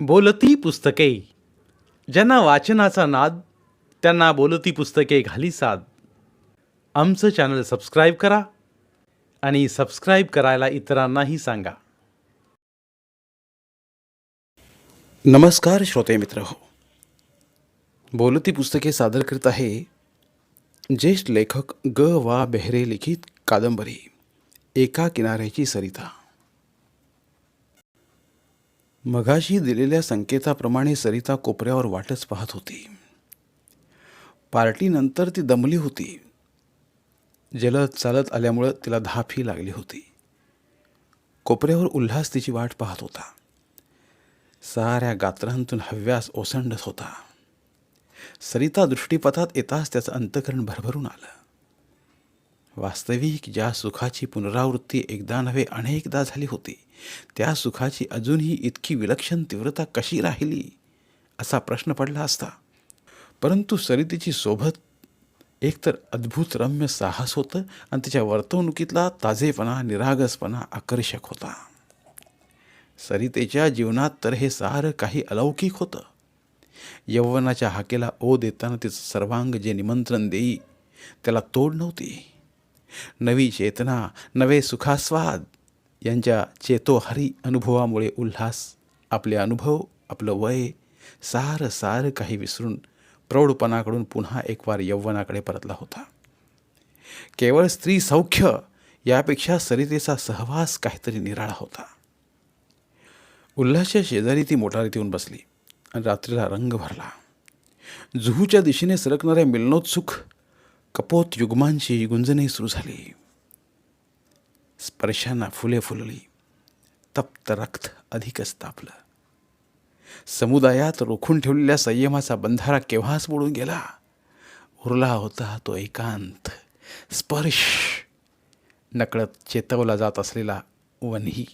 बोलती पुस्तके. ज्यांना वाचनाचा नाद त्यांना बोलती पुस्तके घाली साद. आमचं चॅनल सबस्क्राईब करा आणि सबस्क्राईब करायला इतरांनाही सांगा. नमस्कार श्रोते मित्र हो. बोलती पुस्तके सादर करीत आहे ज्येष्ठ लेखक ग वा बेहरे लिखित कादंबरी एका किनाऱ्याची सरिता. मघाशी दिलेल्या संकेताप्रमाणे सरिता कोपऱ्यावर वाटच पाहत होती. पार्टीनंतर ती दमली होती. जलद चालत आल्यामुळं तिला धापही लागली होती. कोपऱ्यावर उल्हास तिची वाट पाहत होता. साऱ्या गात्रांतून हव्यास ओसंडत होता. सरिता दृष्टीपथात येताच त्याचं अंतकरण भरभरून आलं. वास्तविक ज्या सुखाची पुनरावृत्ती एकदा नव्हे अनेकदा झाली होती त्या सुखाची अजूनही इतकी विलक्षण तीव्रता कशी राहिली असा प्रश्न पडला असता. परंतु सरितेची सोबत एकतर अद्भुत रम्य साहस होतं आणि तिच्या वर्तवणुकीतला ताजेपणा निरागसपणा आकर्षक होता. सरितेच्या जीवनात तर हे सारं काही अलौकिक होतं. यौवनाच्या हाकेला ओ देताना तिचं सर्वांग जे निमंत्रण देई त्याला तोड नव्हती. नवी चेतना नवे सुखास्वाद. यांच्या चेतोहरी अनुभवामुळे उल्हास आपले अनुभव आपलं वय सारं सारं काही विसरून प्रौढपणाकडून पुन्हा एक वार यौवनाकडे परतला होता. केवळ स्त्री सौख्य यापेक्षा सरितेचा सहवास काहीतरी निराळा होता. उल्हासच्या शेजारी ती मोटारीत येऊन बसली आणि रात्रीला रंग भरला. जुहूच्या दिशेने सरकणाऱ्या मिलनोत्सुक कपोत युग्मांची गुंजनही सुरू झाली. स्पर्शांना फुले फुलली. तप्त रक्त अधिकच तापलं समुदायात रोखून ठेवलेल्या संयमाचा बंधारा केव्हाच बुडून गेला? उरला होता तो एकांत. स्पर्श. नकळत चेतवला जात असलेला वन्ही.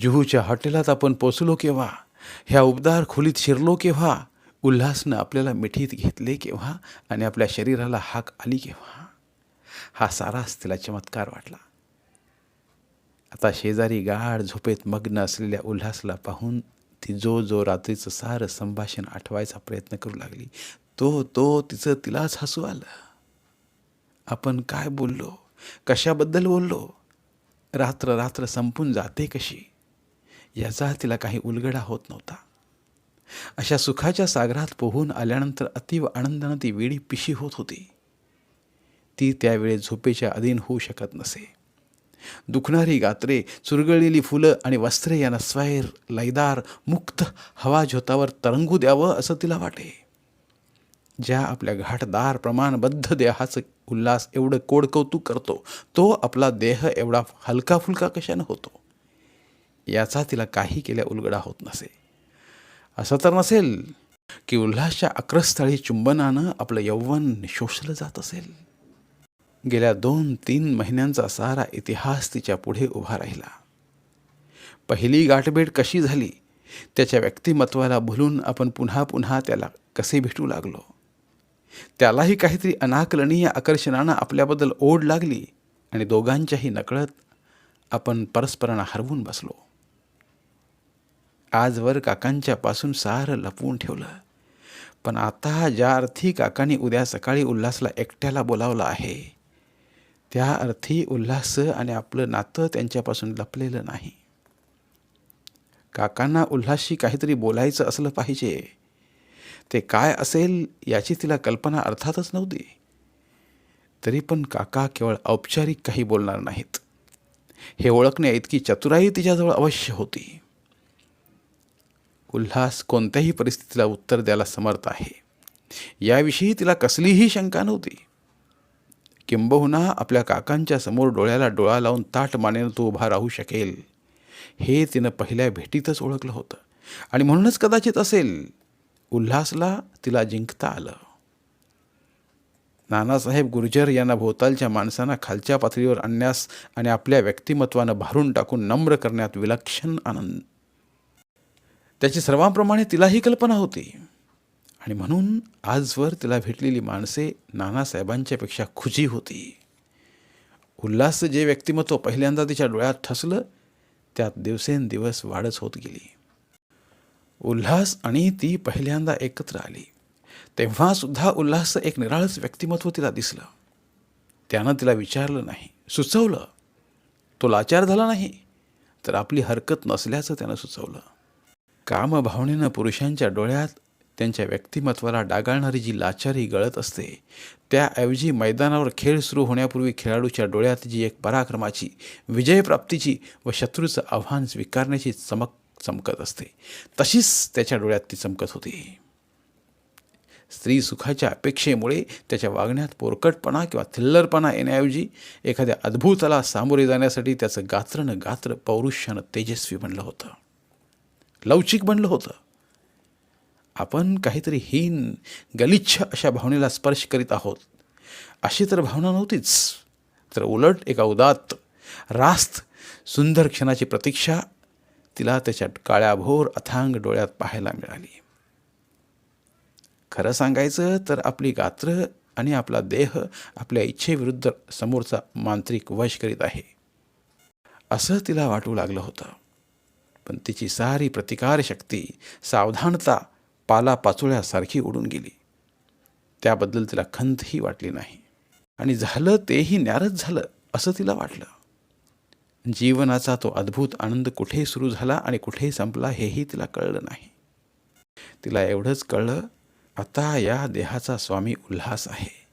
जुहूच्या हॉटेलात आपण पोचलो केव्हा? ह्या उबदार खोलीत शिरलो केव्हा? उल्हासनं आपल्याला मिठीत घेतले केव्हा आणि आपल्या शरीराला हाक आली केव्हा? हा साराच तिला चमत्कार वाटला. आता शेजारी गाढ झोपेत मग्न असलेल्या उल्हासला पाहून ती जो जो रात्रीचं सारं संभाषण आठवायचा प्रयत्न करू लागली तो तो तिचं तिलाच हसू आलं. आपण काय बोललो? कशाबद्दल बोललो? रात्र रात्र संपून जाते कशी? याचा तिला काही उलगडा होत नव्हता. अशा सुखाच्या सागरात पोहून आल्यानंतर अतीव आनंदानं ती वेळी पिशी होत होती. ती त्यावेळी झोपेच्या अधीन होऊ शकत नसे. दुखणारी गात्रे चुरगळलेली फुलं आणि वस्त्रे यांना स्वैर लयदार मुक्त हवा झोतावर तरंगू द्यावं असं तिला वाटे. ज्या आपल्या घाटदार प्रमाणबद्ध देहाचं उल्हास एवढं कोडकौतुक करतो तो आपला देह एवढा हलका फुलका कशानं होतो? याचा तिला काही केल्या उलगडा होत नसे. असं तर नसेल. की उल्हासच्या अक्रस्थळी चुंबनानं आपलं यौवन शोषलं जात असेल. गेल्या दोन तीन महिन्यांचा सारा इतिहास तिच्या पुढे उभा राहिला. पहिली गाठभेट कशी झाली त्याच्या व्यक्तिमत्वाला भुलून आपण पुन्हा पुन्हा त्याला कसे भेटू लागलो? त्यालाही काहीतरी अनाकलनीय आकर्षणानं आपल्याबद्दल ओढ लागली आणि दोघांच्याही नकळत आपण परस्परांना हरवून बसलो. आजवर काकांच्यापासून सारं लपवून ठेवलं. पण आता ज्या अर्थी काकांनी उद्या सकाळी उल्हासला एकट्याला बोलावलं आहे त्या अर्थी उल्हास आणि आपलं नातं त्यांच्यापासून लपलेलं नाही. काकांना उल्हासशी काहीतरी बोलायचं असलं पाहिजे. ते काय असेल याची तिला कल्पना अर्थातच नव्हती. तरी पण काका केवळ औपचारिक काही बोलणार नाहीत. हे ओळखण्या इतकी चतुराई तिच्याजवळ अवश्य होती. उल्हास कोणत्याही परिस्थितीला उत्तर द्यायला समर्थ आहे. याविषयी तिला कसलीही शंका नव्हती. किंबहुना आपल्या काकांच्या समोर डोळ्याला डोळा लावून ताट मानेनं तो उभा राहू शकेल हे तिनं पहिल्या भेटीतच ओळखलं होतं. आणि म्हणूनच कदाचित असेल उल्हासला तिला जिंकता आलं. नानासाहेब गुर्जर यांना भोवतालच्या माणसांना खालच्या पातळीवर आणण्यास आणि आपल्या व्यक्तिमत्वानं भारून टाकून नम्र करण्यात विलक्षण आनंद त्याची सर्वांप्रमाणे तिलाही कल्पना होती. आणि म्हणून आजवर तिला भेटलेली माणसे नानासाहेबांच्यापेक्षा खुजी होती. उल्हास जे व्यक्तिमत्व पहिल्यांदा तिच्या डोळ्यात ठसलं त्यात दिवसेंदिवस वाढच होत गेली. उल्हास आणि ती पहिल्यांदा एकत्र आली. तेव्हासुद्धा उल्हास एक निराळच व्यक्तिमत्व तिला दिसलं. त्यानं तिला विचारलं नाही सुचवलं. तो लाचार झाला नाही तर आपली हरकत नसल्याचं त्यानं सुचवलं. कामभावनेनं पुरुषांच्या डोळ्यात त्यांच्या व्यक्तिमत्वाला डागाळणारी जी लाचारी गळत असते त्याऐवजी मैदानावर खेळ सुरू होण्यापूर्वी खेळाडूच्या डोळ्यात जी एक पराक्रमाची विजयप्राप्तीची व शत्रूचं आव्हान स्वीकारण्याची चमक चमकत असते तशीच त्याच्या डोळ्यात ती चमकत होती. स्त्री सुखाच्या अपेक्षेमुळे त्याच्या वागण्यात पोरकटपणा किंवा थिल्लरपणा येण्याऐवजी एखाद्या अद्भुताला सामोरे जाण्यासाठी त्याचं गात्रनं गात्र पौरुष्यानं तेजस्वी बनलं होतं. लवचिक बनलं होतं. आपण काहीतरी हीन गलिच्छ अशा भावनेला स्पर्श करीत आहोत. अशी तर भावना नव्हतीच. तर उलट एका उदात्त रास्त सुंदर क्षणाची प्रतीक्षा तिला त्याच्या काळ्याभोर अथांग डोळ्यात पाहायला मिळाली. खरं सांगायचं तर आपली गात्र आणि आपला देह आपल्या इच्छेविरुद्ध समोरचा मांत्रिक वश करीत आहे. असं तिला वाटू लागलं होतं. पण तिची सारी प्रतिकार शक्ती सावधानता पाला पाचोळ्यासारखी उडून गेली. त्याबद्दल तिला खंतही वाटली नाही. आणि झालं तेही न्यारच झालं असं तिला वाटलं. जीवनाचा तो अद्भुत आनंद कुठे सुरू झाला आणि कुठे संपला हेही तिला कळलं नाही. तिला एवढंच कळलं आता या देहाचा स्वामी उल्हास आहे.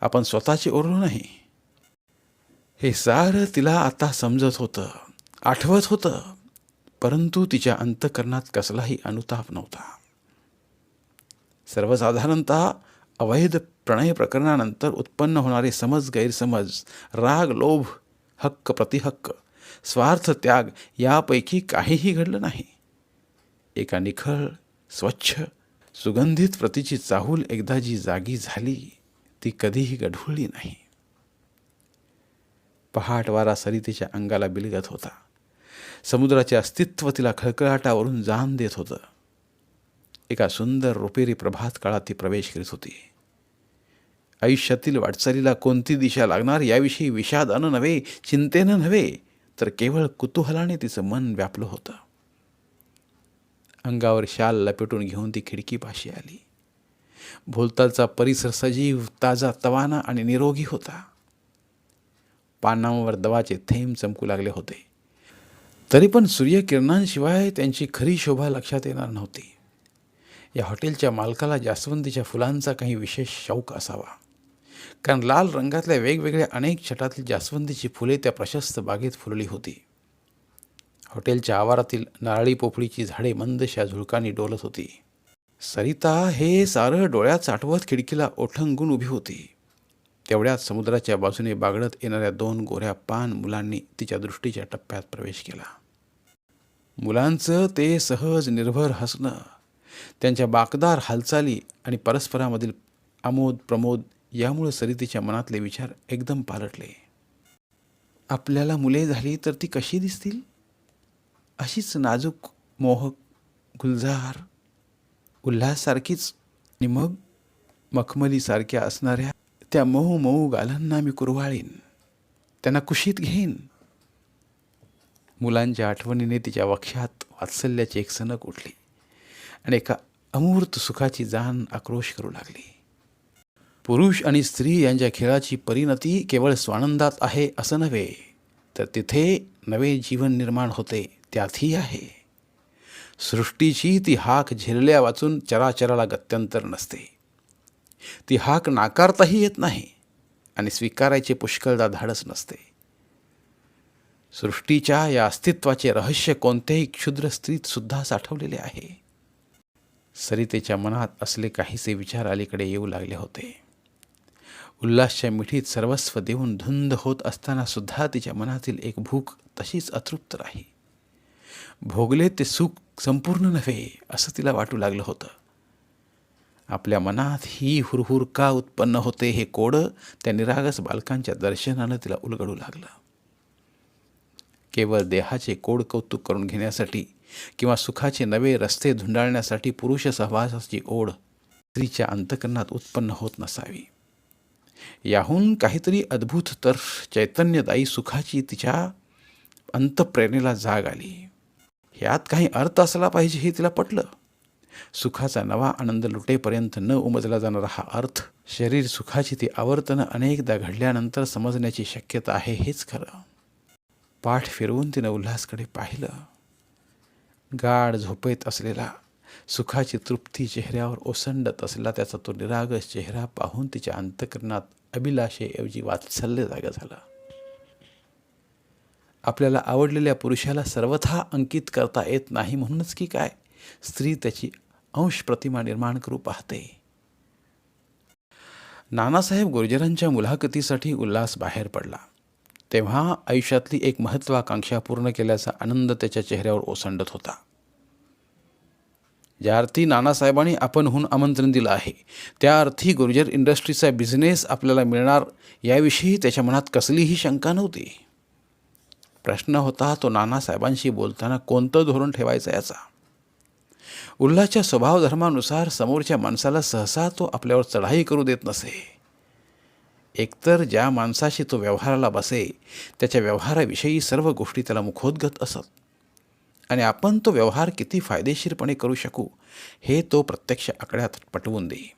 आपण स्वतःचे ओरलो नाही. हे सारं तिला आता समजत होतं आठवत होतं. परंतु तिच्या अंतकरणात कसलाही अनुताप नव्हता. सर्वसाधारणतः अवैध प्रणय प्रकरणानंतर उत्पन्न होणारे समज गैरसमज राग लोभ हक्क प्रतिहक्क स्वार्थ त्याग यापैकी काहीही घडलं नाही. एका निखळ स्वच्छ सुगंधित प्रतीची चाहूल एकदा जी जागी झाली ती कधीही गढुळली नाही. पहाट वारा सरितेच्या अंगाला बिलगत होता. समुद्राचे अस्तित्व तिला खळखळाटावरून जाण देत होतं. एका सुंदर रुपेरी प्रभात काळात ती प्रवेश करीत होती. आयुष्यातील वाटचालीला कोणती दिशा लागणार याविषयी विषादानं नव्हे चिंतेनं नव्हे तर केवळ कुतूहलाने तिचं मन व्यापलं होतं. अंगावर शाल लपेटून घेऊन ती खिडकीपाशी आली. भोलतालचा परिसर सजीव ताजा तवाना आणि निरोगी होता. पानांवर दवाचे थेंब चमकू लागले होते. तरी पण सूर्यकिरणांशिवाय त्यांची खरी शोभा लक्षात येणार नव्हती. या हॉटेलच्या मालकाला जास्वंदीच्या फुलांचा काही विशेष शौक असावा. कारण लाल रंगातल्या वेगवेगळ्या अनेक छटातील जास्वंदीची फुले त्या प्रशस्त बागेत फुलली होती. हॉटेलच्या आवारातील नारळी पोफळीची झाडे मंदशा झुळकांनी डोलत होती. सरिता हे सारं डोळ्यात साठवत खिडकीला ओठंगून उभी होती. तेवढ्यात समुद्राच्या बाजूने बागडत येणाऱ्या दोन गोऱ्या पान मुलांनी तिच्या दृष्टीच्या टप्प्यात प्रवेश केला. मुलांचं ते सहज निर्भर हसणं त्यांच्या बाकदार हालचाली आणि परस्परामधील आमोद प्रमोद यामुळं सरितेच्या मनातले विचार एकदम पालटले. आपल्याला मुले झाली तर ती कशी दिसतील? अशीच नाजूक मोहक गुलजार उल्हाससारखीच आणि मग मखमलीसारख्या असणाऱ्या त्या मऊ मऊ गालांना मी कुरवाळीन. त्यांना कुशीत घेईन. मुलांच्या आठवणीने तिच्या वक्षात वात्सल्याची एक सनक उठली आणि एका अमूर्त सुखाची जाण आक्रोश करू लागली. पुरुष आणि स्त्री यांच्या खेळाची परिणती केवळ स्वानंदात आहे असं नव्हे तर तिथे नवे जीवन निर्माण होते त्यातही आहे. सृष्टीची ती हाक झिरल्या वाचून चराचराला गत्यंतर नसते. ती हाक नाकारताही येत नाही आणि स्वीकारायचे पुष्कळदा धाडस नसते. सृष्टीच्या या अस्तित्वाचे रहस्य कोणत्याही क्षुद्र स्त्रीत सुद्धा साठवलेले आहे. सरितेच्या मनात असले काहीसे विचार अलीकडे येऊ लागले होते. उल्हासच्या मिठीत सर्वस्व देऊन धुंद होत असताना सुद्धा तिच्या मनातील एक भूक तशीच अतृप्त राही. भोगले ते सुख संपूर्ण नव्हे असं तिला वाटू लागलं होतं. आपल्या मनात ही हुरहुर का उत्पन्न होते हे कोडं त्या निरागस बालकांच्या दर्शनानं तिला उलगडू लागलं. केवळ देहाचे कोड कौतुक करून घेण्यासाठी किंवा सुखाचे नवे रस्ते धुंडाळण्यासाठी पुरुष सहवासाची ओढ स्त्रीच्या अंतकरणात उत्पन्न होत नसावी. याहून काहीतरी अद्भुत तर चैतन्यदायी सुखाची तिच्या अंतप्रेरणेला जाग आली. ह्यात काही अर्थ असला पाहिजे हे तिला पटलं. सुखाचा नवा आनंद लुटेपर्यंत न उमजला जाणारा हा अर्थ शरीर सुखाची ती आवर्तनं अनेकदा घडल्यानंतर समजण्याची शक्यता आहे हेच खरं. पाठ फिरवून तिनं उल्हासकडे पाहिलं. गाढ झोपेत असलेला सुखाची तृप्ती चेहऱ्यावर ओसंडत असलेला त्याचा तो निरागस चेहरा पाहून तिच्या अंतकरणात अभिलाषेऐवजी वात्सल्य जागा झालं. आपल्याला आवडलेल्या पुरुषाला सर्वथा अंकित करता येत नाही म्हणूनच की काय? स्त्री त्याची अंश प्रतिमा निर्माण करू पाहते. नानासाहेब गुर्जरांच्या मुलाखतीसाठी उल्हास बाहेर पडला. तेव्हा आयुष्यातली एक महत्त्वाकांक्षा पूर्ण केल्याचा आनंद त्याच्या चेहऱ्यावर ओसंडत होता. ज्या अर्थी नानासाहेबांनी आपणहून आमंत्रण दिलं आहे त्या अर्थी गुर्जर इंडस्ट्रीचा बिझनेस आपल्याला मिळणार याविषयी त्याच्या मनात कसलीही शंका नव्हती. प्रश्न होता तो नानासाहेबांशी बोलताना कोणतं धोरण ठेवायचं याचा. उल्हाच्या स्वभावधर्मानुसार समोरच्या माणसाला सहसा तो आपल्यावर चढाई करू देत नसे. एकतर ज्या माणसाशी तो व्यवहाराला बसे त्याच्या व्यवहाराविषयी सर्व गोष्टी त्याला मुखोद्गत असत. आणि आपण तो व्यवहार किती फायदेशीरपणे करू शकू हे तो प्रत्यक्ष आकड्यात पटवून दे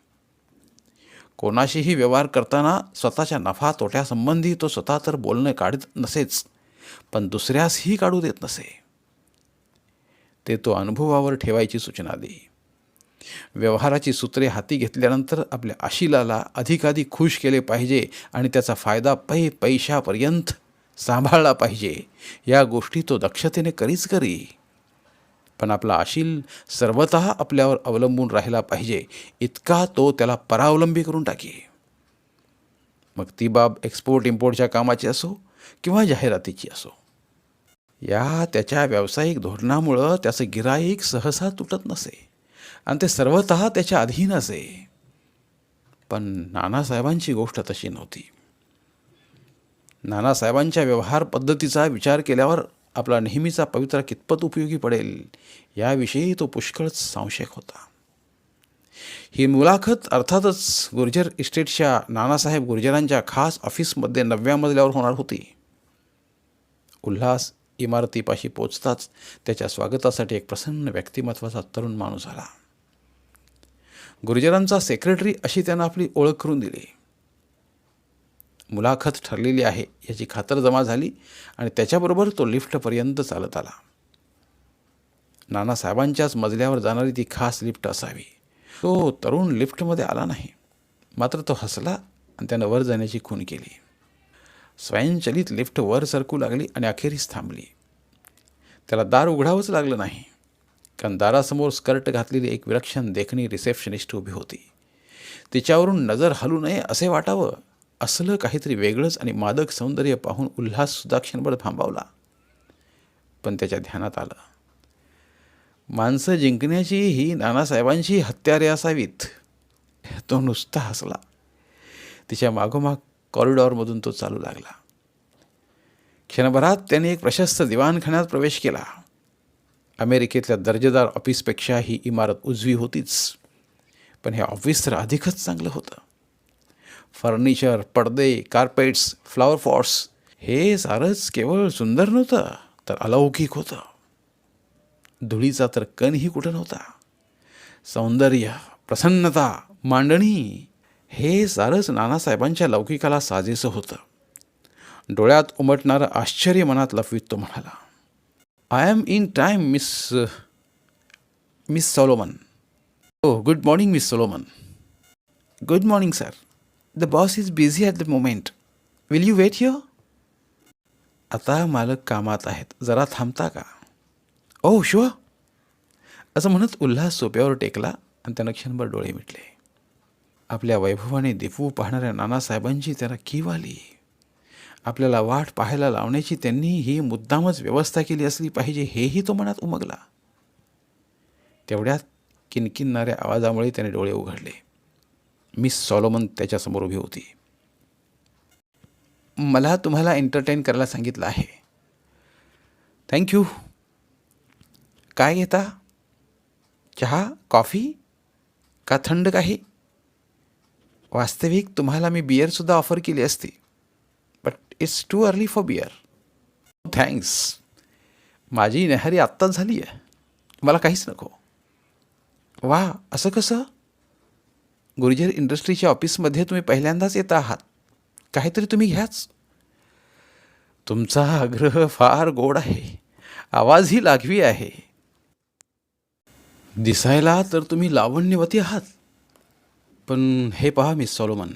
कोणाशीही व्यवहार करताना स्वतःच्या नफा तोट्यासंबंधी तो स्वतः तर बोलणं काढत नसेच पण दुसऱ्यासही काढू देत नसे. ते तो अनुभवावर ठेवायची सूचना दे. व्यवहाराची सूत्रे हाती घेतल्यानंतर आपल्या आशिलाला अधिकाधिक खुश केले पाहिजे आणि त्याचा फायदा पै पैशापर्यंत सांभाळला पाहिजे. या गोष्टी तो दक्षतेने करीच करी. पण आपला आशील सर्वत आपल्यावर अवलंबून राहिला पाहिजे. इतका तो त्याला परावलंबी करून टाके. मग ती बाब एक्सपोर्ट इम्पोर्टच्या कामाची असो किंवा जाहिरातीची असो. या त्याच्या व्यावसायिक धोरणामुळं त्याचं गिराईक सहसा तुटत नसे. आणि ते सर्वत त्याच्या अधीन असे. पण नानासाहेबांची गोष्ट तशी नव्हती. नानासाहेबांच्या व्यवहार पद्धतीचा विचार केल्यावर आपला नेहमीचा पवित्रा कितपत उपयोगी पडेल याविषयी तो पुष्कळच संशयक होता. ही मुलाखत अर्थातच गुर्जर इस्टेटच्या नानासाहेब गुर्जरांच्या खास ऑफिसमध्ये नवव्या मजल्यावर होणार होती. उल्हास इमारतीपाशी पोचताच त्याच्या स्वागतासाठी एक प्रसन्न व्यक्तिमत्वाचा तरुण माणूस आला. गुर्जरांचा सेक्रेटरी अशी त्यानं आपली ओळख करून दिली. मुलाखत ठरलेली आहे याची खातर जमा झाली आणि त्याच्याबरोबर तो लिफ्टपर्यंत चालत आला. नानासाहेबांच्याच मजल्यावर जाणारी ती खास लिफ्ट असावी. तो तरुण लिफ्टमध्ये आला नाही मात्र तो हसला आणि त्यानं वर जाण्याची खून केली. स्वयंचलित लिफ्ट वर सरकू लागली आणि अखेरीस थांबली. त्याला दार उघडावंच लागलं नाही. कारण दारासमोर स्कर्ट घातलेली एक विलक्षण देखणी रिसेप्शनिस्ट उभी होती. तिच्यावरून नजर हलू नये असे वाटावं असलं काहीतरी वेगळंच आणि मादक सौंदर्य पाहून उल्हाससुद्धा क्षणभर थांबावला. पण त्याच्या ध्यानात आलं. माणसं जिंकण्याची ही नानासाहेबांची हत्यारे असावीत. तो नुसता हसला. तिच्या मागोमाग कॉरिडॉरमधून तो चालू लागला. क्षणभरात त्याने एक प्रशस्त दिवाणखान्यात प्रवेश केला. अमेरिकेतल्या दर्जेदार ऑफिसपेक्षा ही इमारत उजवी होतीच. पण हे ऑफिस तर अधिकच चांगलं होतं. फर्निचर पडदे कार्पेट्स फ्लॉवर पॉट्स हे सारंच केवळ सुंदर नव्हतं तर अलौकिक होतं. धुळीचा तर कणही कुठं नव्हता. सौंदर्य प्रसन्नता मांडणी हे सारंच नानासाहेबांच्या लौकिकाला साजेसं होतं. डोळ्यात उमटणारं आश्चर्य मनात लफवीत तो म्हणाला I am in time Miss Miss Solomon oh good morning Miss Solomon good morning sir the boss is busy at the moment will you wait your आता मालक कामात आहेत. जरा थांबता का? Oh, ओ शुअर असं म्हणत उल्हास सोप्यावर टेकला आणि त्यानं क्षणभर डोळे मिटले. आपल्या वैभवाने दिपू पाहणाऱ्या नानासाहेबांची त्याला कीव आली. आपल्याला वाट पाहायला लावण्याची त्यांनी ही मुद्दामच व्यवस्था केली असली पाहिजे हेही तो मनात उमगला. तेवढ्यात किनकिनणाऱ्या आवाजामुळे त्याने डोळे उघडले. मिस सॉलोमन त्याच्यासमोर उभी होती. मला तुम्हाला एंटरटेन करायला सांगितलं आहे. थँक्यू काय घेता? चहा? कॉफी? का थंड काही? वास्तविक तुम्हाला मी बियरसुद्धा ऑफर केली असती. It's too early for beer thanks माझी नेहारी आत्ताच झाली आहे. मला काहीच नको. वा असं कसं? गुर्जर इंडस्ट्रीच्या ऑफिसमध्ये तुम्ही पहिल्यांदाच येत आहात. काहीतरी तुम्ही घ्याच. तुमचा आग्रह फार गोड आहे. आवाजही लागवी आहे. दिसायला तर तुम्ही लावण्यवती आहात. पण हे पहा मिस सॉलोमन.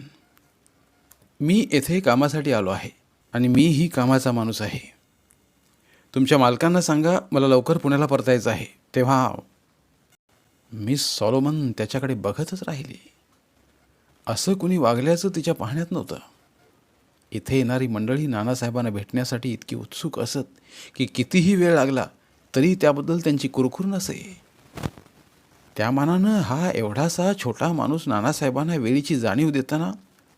मी येथे कामासाठी आलो आहे. आणि मीही कामाचा माणूस आहे. तुमच्या मालकांना सांगा मला लवकर पुण्याला परतायचं आहे. तेव्हा मिस सॉलोमन त्याच्याकडे बघतच राहिली. असं कुणी वागल्याचं तिच्या पाहण्यात नव्हतं. इथे येणारी मंडळी नानासाहेबांना भेटण्यासाठी इतकी उत्सुक असत की कितीही वेळ लागला तरी त्याबद्दल त्यांची कुरकुर नसे. त्या मानानं हा एवढासा छोटा माणूस नानासाहेबांना वेळीची जाणीव देताना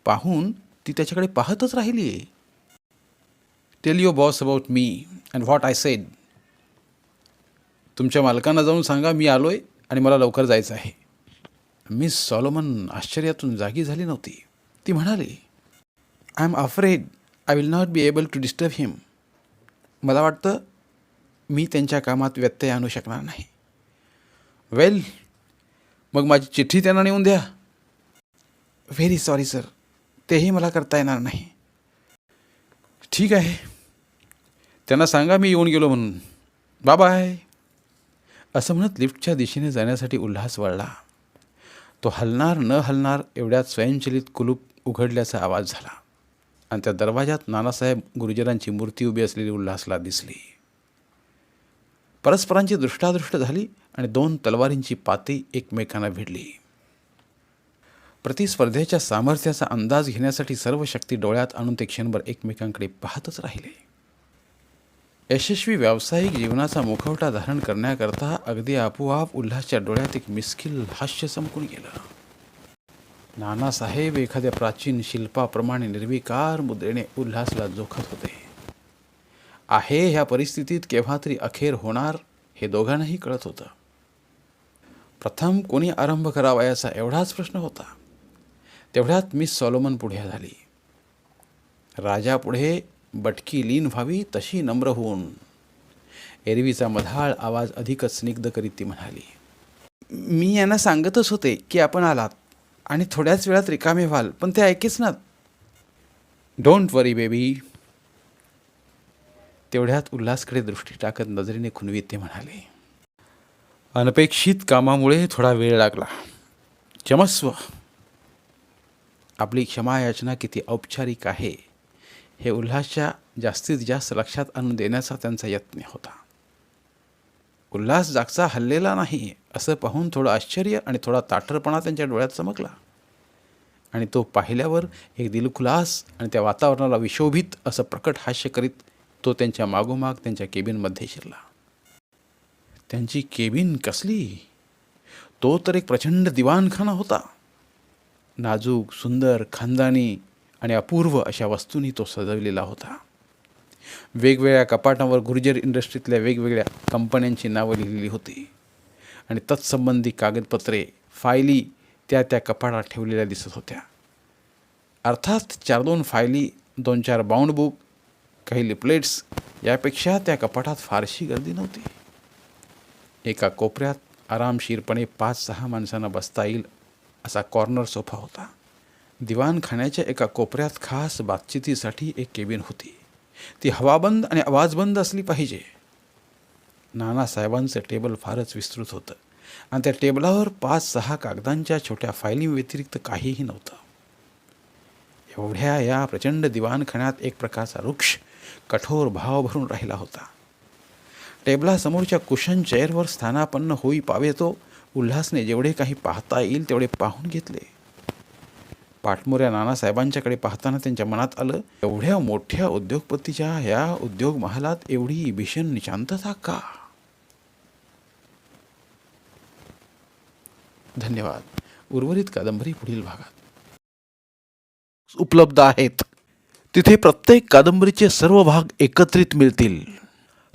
पाहून ती त्याच्याकडे पाहतच राहिली tell your boss about me and what I said तुमच्या मालकांना जाऊन सांगा मी आलो आहे आणि मला लवकर जायचं आहे. मिस सॉलोमन आश्चर्यातून जागी झाली नव्हती. ती म्हणाली I am afraid I will not be able to disturb him मला वाटतं मी त्यांच्या कामात व्यत्यय आणू शकणार नाही. वेल मग माझी चिठ्ठी त्यांना नेऊन द्या. व्हेरी सॉरी सर तेही मला करता येणार नाही. ठीक आहे. त्यांना सांगा मी येऊन गेलो म्हणून. बाबाय. असं म्हणत लिफ्टच्या दिशेने जाण्यासाठी उल्हास वळला. तो हलणार न हलणार एवढ्यात स्वयंचलित कुलूप उघडल्याचा आवाज झाला. आणि त्या दरवाजात नानासाहेब गुरुजरांची मूर्ती उभी असलेली उल्हासला दिसली. परस्परांची दृष्टादृष्ट झाली आणि दोन तलवारींची पाती एकमेकांना भिडली. प्रतिस्पर्धेच्या सामर्थ्याचा अंदाज घेण्यासाठी सर्व शक्ती डोळ्यात आणून ते क्षणभर एकमेकांकडे पाहतच राहिले. यशस्वी व्यावसायिक जीवनाचा मुखवटा धारण करण्याकरता अगदी आपोआप उल्हासच्या डोळ्यात एक मिस्किल हास्य संपून गेलं. नानासाहेब एखाद्या प्राचीन शिल्पाप्रमाणे निर्विकार मुद्रेने उल्हासला जोखत होते. आहे ह्या परिस्थितीत केव्हा तरी अखेर होणार हे दोघांनाही कळत होतं. प्रथम कोणी आरंभ करावयाचा एवढाच प्रश्न होता. तेवढ्यात मिस सॉलोमन पुढे झाली. राजापुढे बटकी लीन व्हावी तशी नम्र होऊन एरवीचा मधाळ आवाज अधिकच स्निग्ध करीत ती म्हणाली मी यांना सांगतच होते की आपण आलात आणि थोड्याच वेळात रिकामे व्हाल पण ते ऐकेच ना डोंट वरी बेबी तेवढ्यात उल्हासकडे दृष्टी टाकत नजरेने खुनवीत ते म्हणाले अनपेक्षित कामामुळे थोडा वेळ लागला. चमस्व. आपली क्षमायाचना किती औपचारिक आहे हे उल्हासच्या जास्तीत जास्त लक्षात आणून देण्याचा त्यांचा यत्न होता. उल्हास जागचा हल्लेला नाही असं पाहून थोडं आश्चर्य आणि थोडा ताठरपणा त्यांच्या डोळ्यात चमकला. आणि तो पाहिल्यावर एक दिलखुलास आणि त्या वातावरणाला विशोभित असं प्रकट हास्य करीत तो त्यांच्या मागोमाग त्यांच्या केबिनमध्ये शिरला. त्यांची केबिन कसली? तो तर एक प्रचंड दिवाणखाना होता. नाजूक सुंदर खानदानी आणि अपूर्व अशा वस्तूंनी तो सजवलेला होता. वेगवेगळ्या कपाटांवर गुर्जर इंडस्ट्रीतल्या वेगवेगळ्या कंपन्यांची नावं लिहिलेली होती. आणि तत्संबंधी कागदपत्रे फायली त्या त्या कपाटात ठेवलेल्या दिसत होत्या. अर्थात चार दोन फायली दोन चार बाउंड बुक काही लिपलेट्स यापेक्षा त्या कपाटात फारशी गर्दी नव्हती. एका कोपऱ्यात आरामशीरपणे पाच सहा माणसांना बसता येईल असा कॉर्नर सोफा होता. दिवाणखान्याच्या एका कोपऱ्यात खास बातचितीसाठी एक केबिन होती. ती हवाबंद आणि आवाजबंद असली पाहिजे. नानासाहेबांचं टेबल फारच विस्तृत होतं. आणि त्या टेबलावर पाच सहा कागदांच्या छोट्या फायली व्यतिरिक्त काहीही नव्हतं. एवढ्या या प्रचंड दिवाणखान्यात एक प्रकारचा वृक्ष कठोर भाव भरून राहिला होता. टेबलासमोरच्या कुशन चेअरवर स्थानापन्न होई पावे तो उल्हासने जेवढे काही पाहता येईल तेवढे पाहून घेतले. पाठमोऱ्या नानासाहेबांच्याकडे पाहताना त्यांच्या मनात आलं एवढ्या मोठ्या उद्योगपतीच्या ह्या उद्योग महालात एवढी भीषण निशांतता का? धन्यवाद. उर्वरित कादंबरी पुढील भागात. उपलब्ध आहेत. तिथे प्रत्येक कादंबरीचे सर्व भाग एकत्रित मिळतील.